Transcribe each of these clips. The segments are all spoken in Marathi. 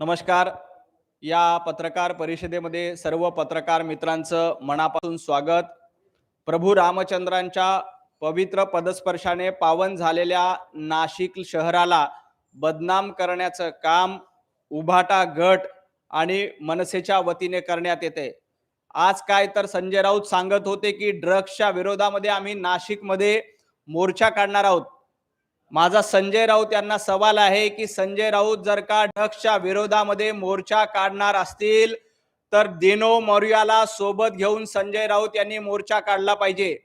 नमस्कार. या पत्रकार परिषदेमध्ये सर्व पत्रकार मित्रांचं मनापासून स्वागत. प्रभू रामचंद्रांच्या पवित्र पदस्पर्शाने पावन झालेल्या नाशिक शहराला बदनाम करण्याचं काम उभाटा गट आणि मनसेच्या वतीने करण्यात येते. आज काय तर संजय राऊत सांगत होते की ड्रग्सच्या विरोधामध्ये आम्ही नाशिकमध्ये मोर्चा काढणार आहोत. माझा संजय राऊत यांना सवाल आहे की संजय राऊत जर का ड्रग्सच्या विरोधामध्ये मोर्चा काढणार असतील तर दिनो मौर्याला सोबत घेऊन संजय राऊत यांनी मोर्चा काढला पाहिजे.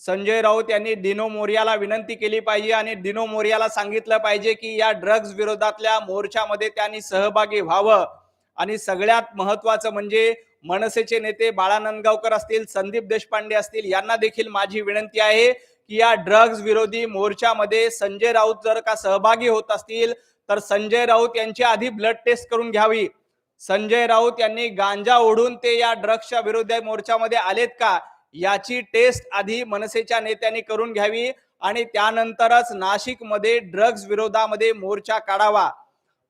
संजय राऊत यांनी दिनो मोर्याला विनंती केली पाहिजे आणि दिनो मोर्याला सांगितलं पाहिजे की या ड्रग्ज विरोधातल्या मोर्चामध्ये त्यांनी सहभागी व्हावं. आणि सगळ्यात महत्वाचं म्हणजे मनसेचे नेते बाळा नंदगावकर असतील संदीप देशपांडे असतील यांना देखील माझी विनंती आहे की या ड्रग्ज विरोधी मोर्चामध्ये संजय राऊत जर का सहभागी होत असतील तर संजय राऊत यांची आधी ब्लड टेस्ट करून घ्यावी. संजय राऊत यांनी गांजा ओढून ते या ड्रग्सच्या विरोधी मोर्चामध्ये आलेत का याची टेस्ट आधी मनसेच्या नेत्यांनी करून घ्यावी आणि त्यानंतरच नाशिकमध्ये ड्रग्ज विरोधामध्ये मोर्चा काढावा.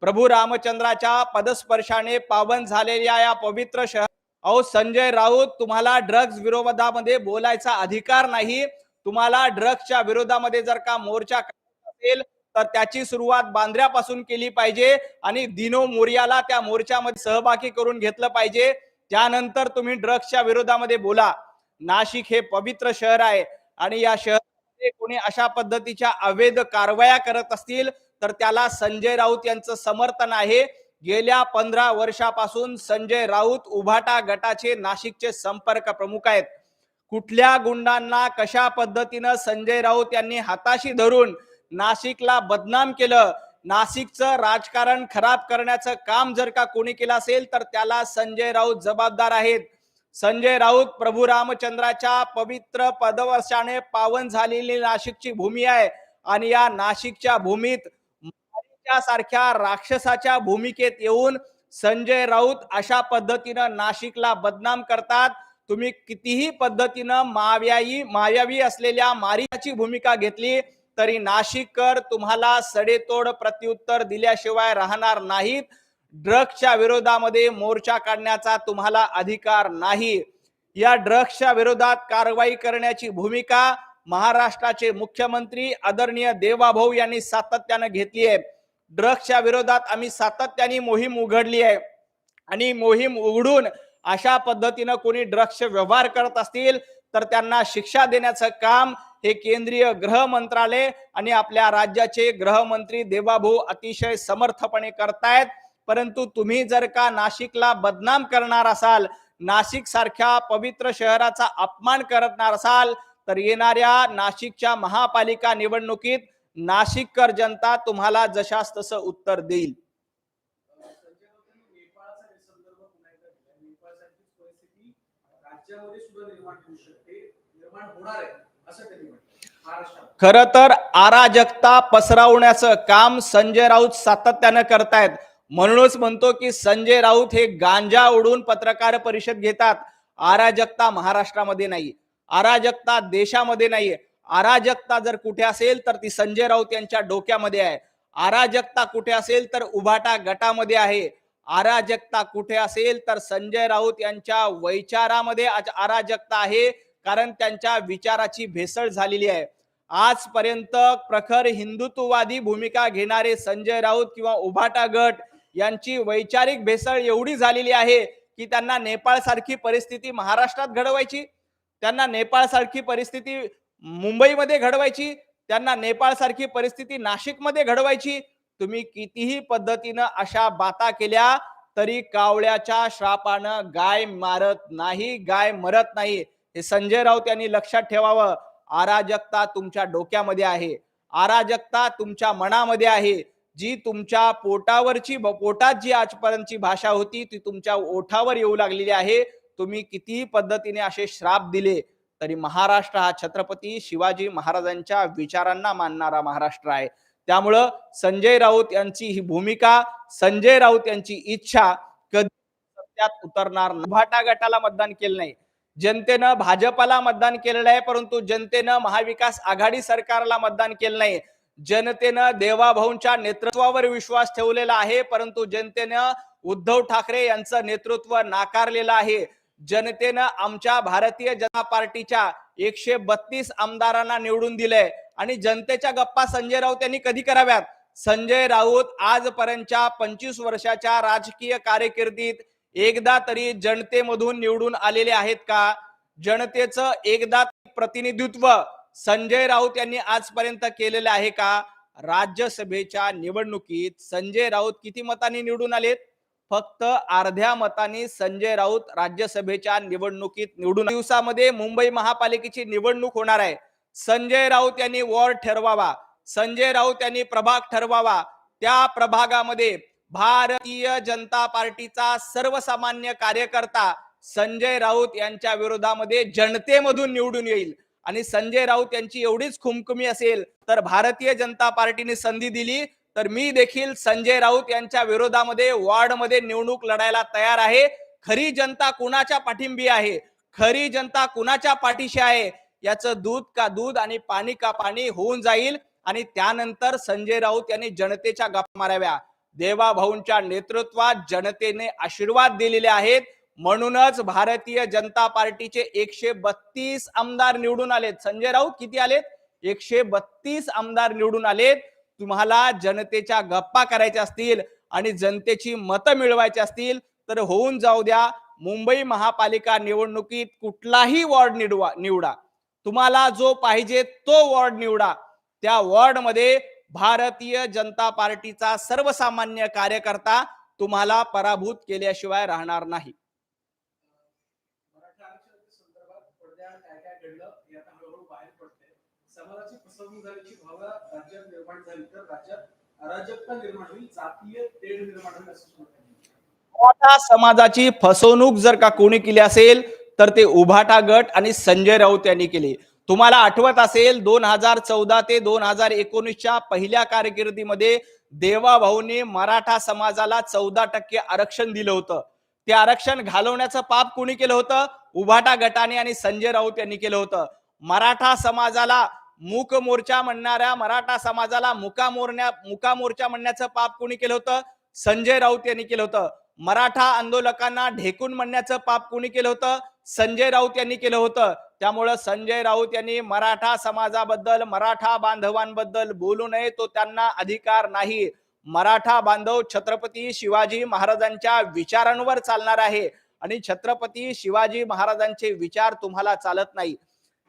प्रभू रामचंद्राच्या पदस्पर्शाने पावन झालेल्या या पवित्र शहर अहो संजय राऊत तुम्हाला ड्रग्ज विरोधामध्ये बोलायचा अधिकार नाही तुम्हाला ड्रग्सच्या विरोधामध्ये जर का मोर्चा असेल तर त्याची सुरुवात बांद्र्यापासून केली पाहिजे आणि दिनो मोर्याला त्या मोर्चामध्ये सहभागी करून घेतलं पाहिजे. त्यानंतर तुम्ही ड्रग्सच्या विरोधामध्ये बोला. नाशिक हे पवित्र शहर आहे आणि या शहरामध्ये कोणी अशा पद्धतीच्या अवैध कारवाया करत असतील तर त्याला संजय राऊत यांचं समर्थन आहे. गेल्या पंधरा वर्षापासून संजय राऊत उभाटा गटाचे नाशिकचे संपर्क प्रमुख आहेत. कुठल्या गुंडांना कशा पद्धतीनं संजय राऊत यांनी हाताशी धरून नाशिकला बदनाम केलं? नाशिकचं राजकारण खराब करण्याचं काम जर का कोणी केलं असेल तर त्याला संजय राऊत जबाबदार आहेत. संजय राऊत प्रभू रामचंद्राच्या पवित्र पदवर्षाने पावन झालेली नाशिकची भूमी आहे आणि या नाशिकच्या भूमीत सारख्या राक्षसाच्या भूमिकेत येऊन संजय राऊत अशा पद्धतीनं नाशिकला बदनाम करतात. तुम्ही कितीही पद्धतीनं माव्यायी मायावी असलेल्या मारियाची भूमिका घेतली तरी नाशिककर तुम्हाला सडेतोड प्रत्युत्तर दिल्याशिवाय राहणार नाहीत. ड्रग्सच्या विरोधामध्ये मोर्चा काढण्याचा तुम्हाला अधिकार नाही. या ड्रग्सच्या विरोधात कारवाई करण्याची भूमिका महाराष्ट्राचे मुख्यमंत्री आदरणीय देवाभाऊ यांनी सातत्यानं घेतली आहे. ड्रग्सच्या विरोधात आम्ही सातत्याने मोहीम उघडली आहे. आणि मोहीम उघडून अशा पद्धतीनं कोणी ड्रग्सचे व्यवहार करत असतील तर त्यांना शिक्षा देण्याचं काम हे केंद्रीय गृह मंत्रालय आणि आपल्या राज्याचे गृहमंत्री देवाभाऊ अतिशय समर्थपणे करतायत. परंतु तुम्ही जर का नाशिकला बदनाम करणार असाल नाशिक सारख्या पवित्र शहराचा अपमान करणार असाल तर येणाऱ्या नाशिकच्या महापालिका निवडणुकीत नाशिककर जनता तुम्हाला जशास तसं उत्तर देईल. राज्यामध्ये निर्माण होऊ शकते निर्माण होणार आहे असं त्यांनी म्हटलं. खर तर अराजकता पसरवण्याचं काम संजय राऊत सातत्यानं करतायत. म्हणूनच म्हणतो की संजय राऊत हे गांजा उडून पत्रकार परिषद घेतात. अराजकता महाराष्ट्रामध्ये नाही. अराजकता देशामध्ये नाही. अराजकता जर कुठे असेल तर ती संजय राऊत यांच्या डोक्यामध्ये आहे. अराजकता कुठे असेल तर उभाटा गटामध्ये आहे. अराजकता कुठे असेल तर संजय राऊत यांच्या वैचारामध्ये आज अराजकता आहे कारण त्यांच्या विचाराची भेसळ झालेली आहे. आजपर्यंत प्रखर हिंदुत्ववादी भूमिका घेणारे संजय राऊत किंवा उभाटा गट यांची वैचारिक भेसळ एवढी झालेली आहे की त्यांना नेपाळ सारखी परिस्थिती महाराष्ट्रात घडवायची त्यांना नेपाळ सारखी परिस्थिती मुंबईमध्ये घडवायची त्यांना नेपाळ सारखी परिस्थिती नाशिकमध्ये घडवायची तुम्ही कितीही पद्धतीनं अशा बाता केल्या तरी कावळ्याच्या श्रापानं गाय मारत नाही गाय मरत नाही. हे संजय राऊत यांनी लक्षात ठेवावं. अराजकता तुमच्या डोक्यामध्ये आहे. अराजकता तुमच्या मनामध्ये आहे. जी तुमच्या पोटावरची पोटात जी आजपर्यंतची भाषा होती ती तुमच्या ओठावर येऊ लागलेली आहे. तुम्ही कितीही पद्धतीने असे श्राप दिले तरी महाराष्ट्र हा छत्रपती शिवाजी महाराजांच्या विचारांना मानणारा महाराष्ट्र आहे. त्यामुळं संजय राऊत यांची ही भूमिका संजय राऊत यांची इच्छा कधी सत्यात उतरणार नाही. भाटा गटाला मतदान केलं नाही. जनतेनं भाजपाला मतदान केलेलं आहे परंतु जनतेनं महाविकास आघाडी सरकारला मतदान केलं नाही. जनतेनं देवाभाऊंच्या नेतृत्वावर विश्वास ठेवलेला आहे परंतु जनतेनं उद्धव ठाकरे यांचं नेतृत्व नाकारलेलं आहे. जनतेनं आमच्या भारतीय जनता पार्टीच्या एकशे बत्तीस आमदारांना निवडून दिलंय. आणि जनतेच्या गप्पा संजय राऊत यांनी कधी कराव्यात? संजय राऊत आजपर्यंतच्या पंचवीस वर्षाच्या राजकीय कारकिर्दीत एकदा तरी जनतेमधून निवडून आलेले आहेत का? जनतेचं एकदा प्रतिनिधित्व संजय राऊत यांनी आजपर्यंत केलेलं आहे का? राज्यसभेच्या निवडणुकीत संजय राऊत किती मतांनी निवडून आलेत? फक्त अर्ध्या मताने संजय राऊत राज्यसभेच्या निवडणुकीत निवडून दिवसामध्ये मुंबई महापालिकेची निवडणूक होणार आहे. संजय राऊत यांनी वॉर्ड ठरवावा. संजय राऊत यांनी प्रभाग ठरवावा. त्या प्रभागामध्ये भारतीय जनता पार्टीचा सर्वसामान्य कार्यकर्ता संजय राऊत यांच्या विरोधामध्ये जनतेमधून निवडून येईल. आणि संजय राऊत यांची एवढीच खुमखुमी असेल तर भारतीय जनता पार्टीने संधी दिली तर मी देखील संजय राऊत यांच्या विरोधामध्ये वॉर्डमध्ये निवडणूक लढायला तयार आहे. खरी जनता कुणाच्या पाठिंबी आहे? खरी जनता कुणाच्या पाठीशी आहे? याचं दूध का दूध आणि पाणी का पाणी होऊन जाईल. आणि त्यानंतर संजय राऊत यांनी जनतेच्या गप्पा माराव्या. देवा भाऊंच्या नेतृत्वात जनतेने आशीर्वाद दिलेले आहेत. म्हणूनच भारतीय जनता पार्टीचे एकशे बत्तीस आमदार निवडून आलेत. संजय राऊत किती आलेत? एकशे बत्तीस आमदार निवडून आलेत. तुम्हाला जनतेच्या गप्पा करायच्या असतील आणि जनतेची मतं मिळवायची असतील तर होऊन जाऊ द्या. मुंबई महापालिका निवडणुकीत कुठलाही वॉर्ड निवडा निवडा. तुम्हाला जो पाहिजे तो वॉर्ड निवडा. त्या वॉर्डमध्ये भारतीय जनता पार्टीचा सर्वसामान्य कार्यकर्ता तुम्हाला पराभूत केल्याशिवाय राहणार नाही मराठा आरक्षणाच्या संदर्भात पडद्याआड काय काय घडलं हे आता हळूहळू बाहेर पडतंय समाजाची फसवणूक झाल्याची भावना राज्यात निर्माण झाली. तर राज्यात अराजकता निर्माण होईल जातीय तेढ निर्माण होईल असं मराठा समाजाची फसवणूक जर का कोणी केली असेल तर ते उभाटा गट आणि संजय राऊत यांनी केली. तुम्हाला आठवत असेल दोन हजार चौदा ते दोन हजार एकोणीसच्या पहिल्या कारकिर्दीमध्ये देवा भाऊने मराठा समाजाला चौदा टक्के आरक्षण दिलं होतं. ते आरक्षण घालवण्याचं पाप कोणी केलं होतं? उभाटा गटाने आणि संजय राऊत यांनी केलं होतं. मराठा समाजाला मूक मोर्चा म्हणणाऱ्या मराठा समाजाला मुका मोरण्या मुका मोर्चा म्हणण्याचं पाप कोणी केलं होतं? संजय राऊत यांनी केलं होतं. मराठा आंदोलकांना ढेकून म्हणण्याचं पाप कोणी केलं होतं? संजय राऊत यांनी केलं होतं. त्यामुळं संजय राऊत यांनी मराठा समाजाबद्दल मराठा बांधवांबद्दल बोलू नये तो त्यांना अधिकार नाही. मराठा बांधव छत्रपती शिवाजी महाराजांच्या विचारांवर चालणार आहे. आणि छत्रपती शिवाजी महाराजांचे विचार तुम्हाला चालत नाही.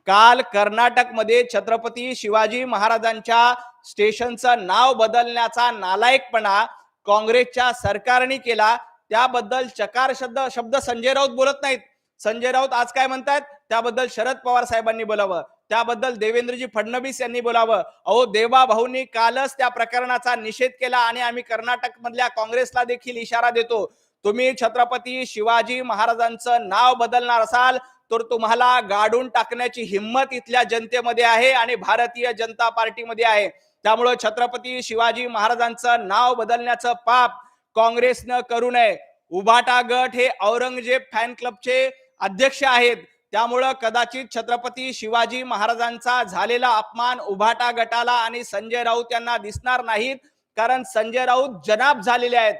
काल कर्नाटकमध्ये छत्रपती शिवाजी महाराजांच्या स्टेशनचं नाव बदलण्याचा नालायकपणा काँग्रेसच्या सरकारने केला त्याबद्दल चकार शब्द शब्द संजय राऊत बोलत नाहीत. संजय राऊत आज काय म्हणतात त्याबद्दल शरद पवार साहेबांनी बोलावं. त्याबद्दल देवेंद्रजी फडणवीस यांनी बोलावं. अहो देवा भाऊंनी कालच त्या प्रकरणाचा निषेध केला आणि आम्ही कर्नाटक मधल्या काँग्रेसला देखील इशारा देतो. तुम्ही छत्रपती शिवाजी महाराजांचं नाव बदलणार असाल तर तुम्हाला गाडून टाकण्याची हिंमत इथल्या जनतेमध्ये आहे आणि भारतीय जनता पार्टीमध्ये आहे. त्यामुळं छत्रपती शिवाजी महाराजांचं नाव बदलण्याचं पाप काँग्रेसनं करू नये. उभाटा गट हे औरंगजेब फॅन क्लबचे अध्यक्ष आहेत. त्यामुळं कदाचित छत्रपती शिवाजी महाराजांचा झालेला अपमान उभाटा गटाला आणि संजय राऊत यांना दिसणार नाहीत. कारण संजय राऊत जनाब झालेले आहेत.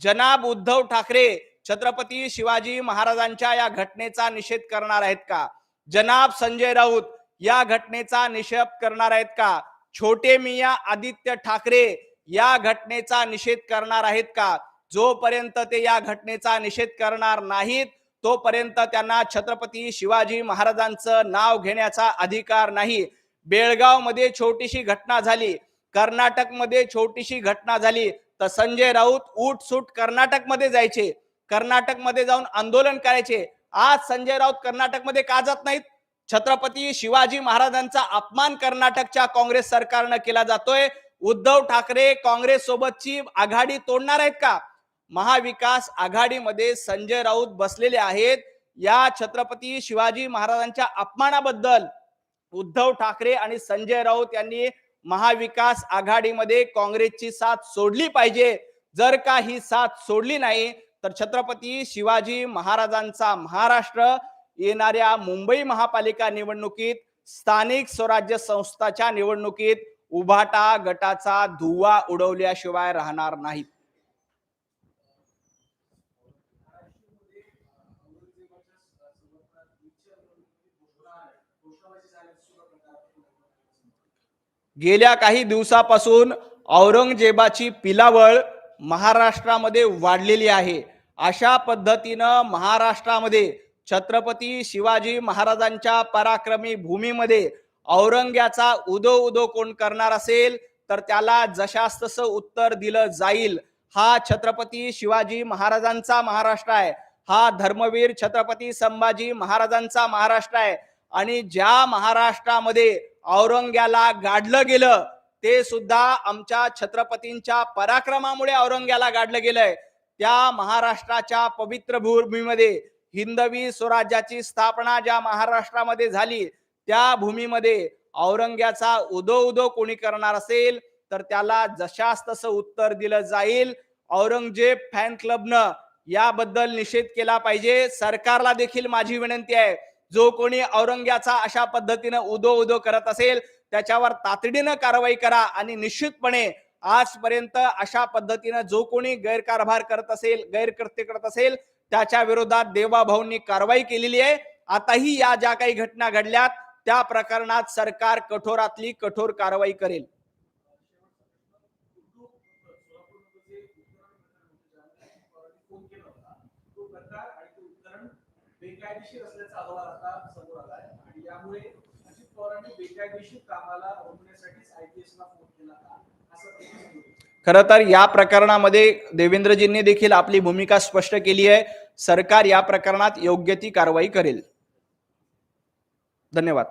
जनाब उद्धव ठाकरे छत्रपती शिवाजी महाराजांच्या या घटनेचा निषेध करणार आहेत का? जनाब संजय राऊत या घटनेचा निषेध करणार आहेत का? छोटे मिया आदित्य ठाकरे या घटनेचा निषेध करणार आहेत का? जोपर्यंत ते या घटनेचा निषेध करणार नाहीत तोपर्यंत त्यांना छत्रपती शिवाजी महाराजांचं नाव घेण्याचा अधिकार नाही. बेळगावमध्ये छोटीशी घटना झाली कर्नाटकमध्ये छोटीशी घटना झाली तर संजय राऊत उठ सूट कर्नाटकमध्ये जायचे. कर्नाटकमध्ये जाऊन आंदोलन करायचे. आज संजय राऊत कर्नाटकमध्ये का जात नाहीत? छत्रपती शिवाजी महाराजांचा अपमान कर्नाटकच्या काँग्रेस सरकारनं केला जातोय. उद्धव ठाकरे काँग्रेस सोबतची आघाडी तोडणार आहेत का? महाविकास आघाडीमध्ये संजय राऊत बसलेले आहेत. या छत्रपती शिवाजी महाराजांच्या अपमानाबद्दल उद्धव ठाकरे आणि संजय राऊत यांनी महाविकास आघाडीमध्ये काँग्रेसची साथ सोडली पाहिजे. जर का ही साथ सोडली नाही तर छत्रपती शिवाजी महाराजांचा महाराष्ट्र येणाऱ्या मुंबई महापालिका निवडणुकीत स्थानिक स्वराज्य संस्थाच्या निवडणुकीत उभाटा गटाचा धुवा उडवल्याशिवाय राहणार नाही गेल्या काही दिवसापासून औरंगजेबाची पिलावळ महाराष्ट्रामध्ये वाढलेली आहे. अशा पद्धतीनं महाराष्ट्रामध्ये छत्रपती शिवाजी महाराजांच्या पराक्रमी भूमीमध्ये औरंग्याचा उदो उदो कोण करणार असेल तर त्याला जशास तसं उत्तर दिलं जाईल. हा छत्रपती शिवाजी महाराजांचा महाराष्ट्र आहे. हा धर्मवीर छत्रपती संभाजी महाराजांचा महाराष्ट्र आहे. आणि ज्या महाराष्ट्रामध्ये औरंग्याला गाडलं गेलं ते सुद्धा आमच्या छत्रपतींच्या पराक्रमामुळे औरंग्याला गाडलं गेलंय. त्या महाराष्ट्राच्या पवित्र भूमीमध्ये हिंदवी स्वराज्याची स्थापना ज्या महाराष्ट्रामध्ये झाली त्या भूमीमध्ये औरंग्याचा उदो उदो कोणी करणार असेल तर त्याला जशास तसं उत्तर दिलं जाईल. औरंगजेब फॅन क्लबनं याबद्दल निषेध केला पाहिजे. सरकारला देखील माझी विनंती आहे जो कोणी औरंग्याचा अशा पद्धतीनं उदो उदो करत असेल त्याच्यावर तातडीनं कारवाई करा आणि निश्चितपणे आजपर्यंत अशा पद्धतीनं जो कोणी गैरकारभार करत असेल गैरकृत्य करत असेल त्याच्या विरोधात देवाभाऊंनी कारवाई केलेली आहे. आताही या ज्या काही घटना घडल्यात त्या प्रकरणात सरकार कठोरातली कठोर कारवाई करेल. बेकायदेशीर असल्याचा अहवाल आता समोर आला आहे. आणि यामुळे पवारांनी बेकायदेशीर कामाला रोखण्यासाठीच आयपीएस ला फोन केला का असं खरं तर या प्रकरणामध्ये देवेंद्रजींनी देखील आपली भूमिका स्पष्ट केली आहे. सरकार या प्रकरणात योग्य ती कारवाई करेल. धन्यवाद.